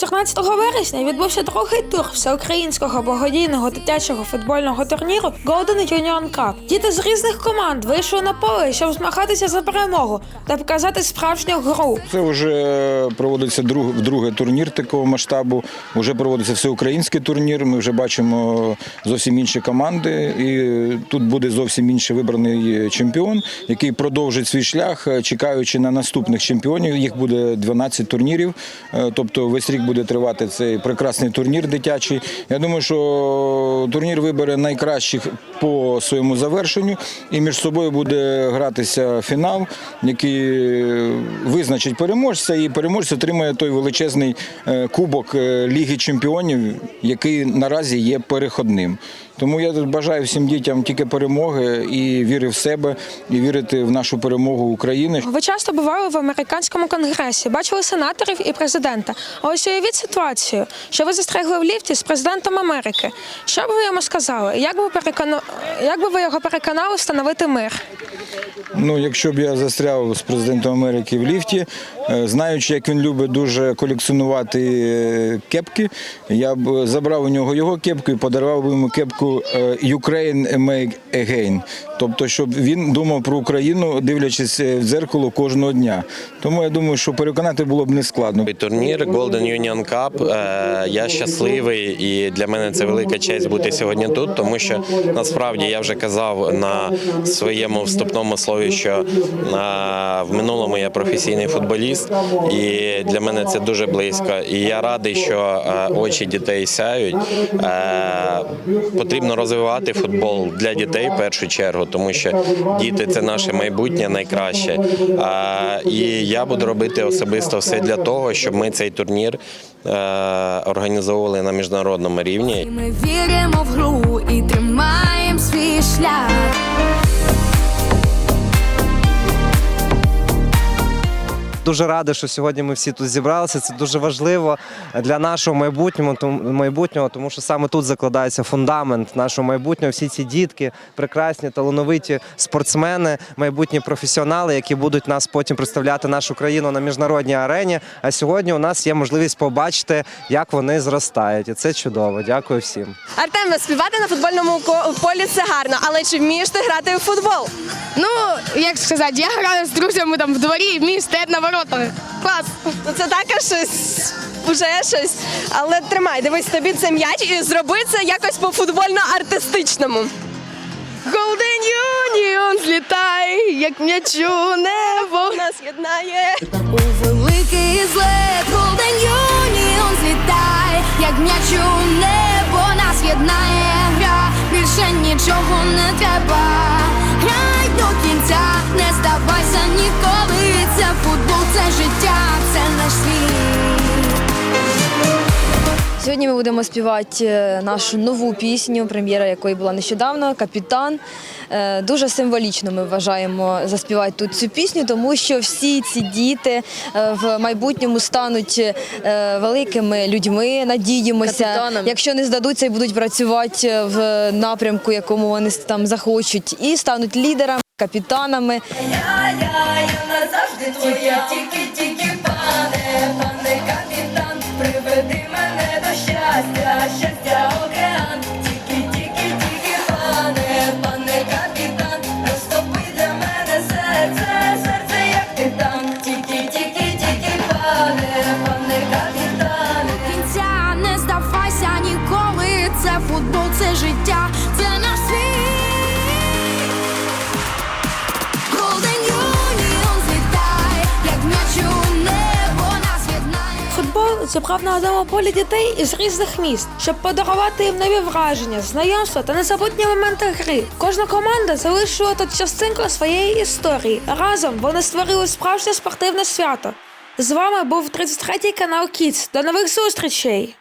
14 вересня відбувся другий тур всеукраїнського благодійного дитячого футбольного турніру Golden Union Cup. Діти з різних команд вийшли на поле, щоб змагатися за перемогу та показати справжню гру. Це вже проводиться друг, вдруге турнір такого масштабу. Вже проводиться всеукраїнський турнір. Ми вже бачимо зовсім інші команди, і тут буде зовсім інший вибраний чемпіон, який продовжить свій шлях, чекаючи на наступних чемпіонів. Їх буде 12 турнірів. Е, Тобто весь рік буде тривати цей прекрасний турнір дитячий. Я думаю, що турнір вибере найкращих по своєму завершенню, і між собою буде гратися фінал, який визначить переможця, і переможець отримає той величезний е, кубок е, Ліги Чемпіонів, який наразі є переходним. Тому я бажаю всім дітям тільки перемоги і віри в себе, і вірити в нашу перемогу України. Ви часто бували в американському конгресі, бачили сенаторів і президента. А ось уявіть ситуацію, що ви застрягли в ліфті з президентом Америки. Що б ви йому сказали? Як би перекона... як би ви його переконали встановити мир? Ну, якщо б я застряв з президентом Америки в ліфті, е, знаючи, як він любить дуже колекціонувати е, кепки, я б забрав у нього його кепку і подарував би йому кепку е, Ukraine Make Again. Тобто, щоб він думав про Україну, дивлячись в дзеркало кожного дня. Тому я думаю, що переконати було б не складно. Турнір Golden Union Cup. Я щасливий і для мене це велика честь бути сьогодні тут, тому що насправді я вже казав на своєму вступному слові, що в минулому я професійний футболіст, і для мене це дуже близько. І я радий, що е, очі дітей сяють. Е, Потрібно розвивати футбол для дітей в першу чергу, тому що діти це наше майбутнє найкраще. Е, І я буду робити особисто все для того, щоб ми цей турнір організовували на міжнародному рівні. Ми віримо в гру і тримаємо свій шлях. Дуже радий, що сьогодні ми всі тут зібралися. Це дуже важливо для нашого майбутнього, тому- майбутнього, тому що саме тут закладається фундамент нашого майбутнього. Всі ці дітки, прекрасні, талановиті спортсмени, майбутні професіонали, які будуть нас потім представляти нашу країну на міжнародній арені. А сьогодні у нас є можливість побачити, як вони зростають, і це чудово. Дякую всім. Артем, співати на футбольному ко- полі це гарно, але чи вмієш ти грати в футбол? Ну, як сказати, я граю з друзями там в дворі, мій стоять на воротах. Клас. Ну це також щось, вже щось. Але тримай, дивись, тобі це м'яч і зроби це якось по футбольно-артистичному. Golden Union злітай, як м'ячу небо. Нас єднає. У великий злет Golden Union злітай, як м'яч у небо нас єднає гра, більше нічого не треба. Сьогодні ми будемо співати е, нашу нову пісню, прем'єра якої була нещодавно Капітан. Е, Дуже символічно ми вважаємо заспівати тут цю пісню, тому що всі ці діти е, в майбутньому стануть великими людьми, надіємося. Капітанами. Якщо не здадуться і будуть працювати в напрямку, якому вони там захочуть, і стануть лідерами, капітанами. назавжди твоя, тільки, зібрав на одному полі дітей із різних міст, щоб подарувати їм нові враження, знайомства та незабутні моменти гри. Кожна команда залишила тут частинку своєї історії. Разом вони створили справжнє спортивне свято. З вами був 33-й канал Кіц. До нових зустрічей!